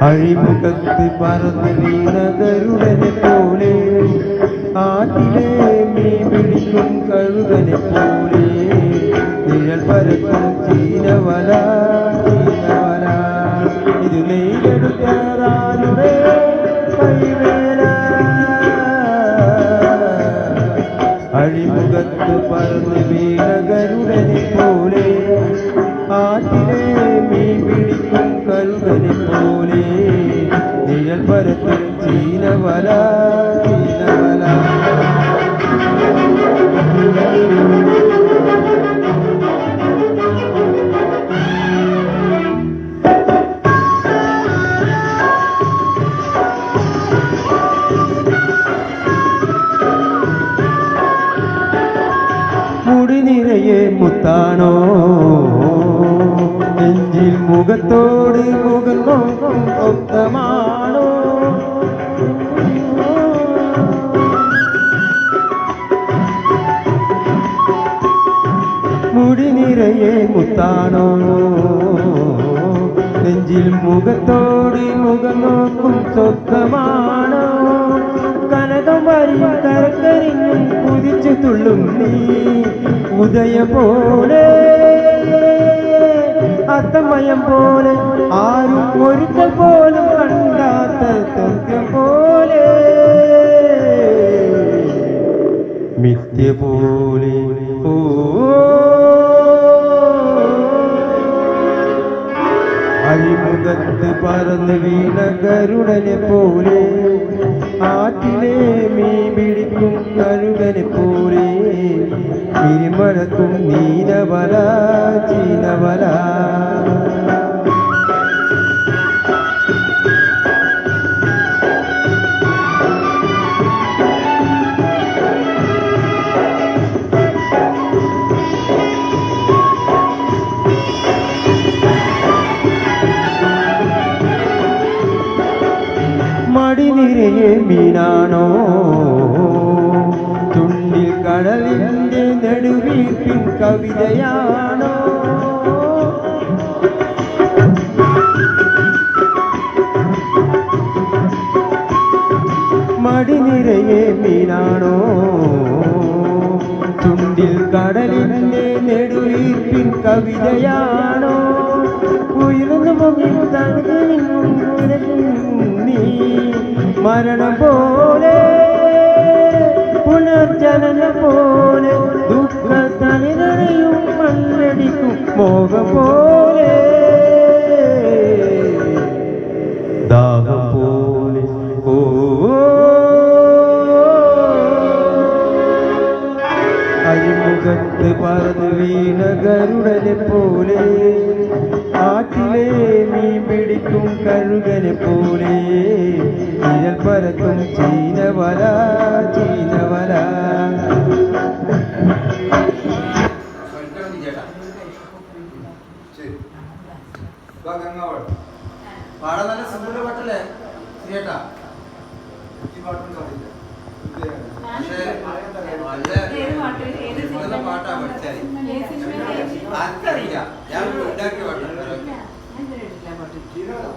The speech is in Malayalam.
മുഖത്ത് പറന്ന് വീണതരുടനെ പോലെ. ആറ്റിലെ മീൻ പിടിക്കും കഴുകനെ പോലെ. നിഴൽ പരത്തും ചീനവല ചീനവല. ഇത് നെയ്തെടുത്താരുടെ കൈവേല. അഴിമുഖത്ത് പറന്ന് വീണകരുടനെ പോലെ. ആറ്റിലെ പിടിക്കും കഴുകനെ പോലെ നിഴൽ പരത്തും ചീനവല ചീനവല മുടി നിറയെ മുത്താണോ നെഞ്ചിൽ മുഖത്തോട് മുഖം നോക്കും ഒത്തമാണോ മുടി നിറയെ മുത്താണോ നെഞ്ചിൽ മുഖത്തോട് മുഖം നോക്കും സ്വന്തമാണോ കനകം വരി കരക്കരിഞ്ഞും കുതിച്ചു തുള്ളും നീ ഉദയ പോലെ അത്തമയം പോലെ ആരും ഒരുക്ക പോലും കണ്ടാത്ത സത്യം പോലെ. മിഥ്യ പോലെ. അഴിമുഖത്ത് പറന്ന് വീണ കരുടനെ പോലെ ആറ്റിലെ മീൻ പിടിക്കും കരുടനെ പോലെ തിരുമഴക്കും നീനവല മീനാണോ? തുള്ളി കടലിന്റെ നെടുവീർപ്പിൻ കവിതയാണോ? മടിനിരയെ മീനാണോ? തുണ്ടിൽ കടലിന്റെ നെടുവീർപ്പിൻ കവിതയാണോ? ഉയർന്നു നിന്നും ഉയർന്നു നീ മരണം പോലെ പുനർജനന പോലെ ദുഃഖ തനിതയും മണ്ണടിക്കും മോഹം പോലെ. ദാഹം പോലെ അഴിമുഖത്ത് പറന്ന് വീണ ഗരുടനെ പോലെ. മീൻ പിടിക്കും കഴുകനെ പോലെ. നിഴൽ പരത്തും ചീനവല ചീനവല. പാടാൻ നല്ല സുന്ദര പാട്ടല്ലേ ശരിയേട്ടാ പക്ഷേ നല്ല നല്ല പാട്ടാ പഠിച്ചാൽ ആർക്കറിയില്ല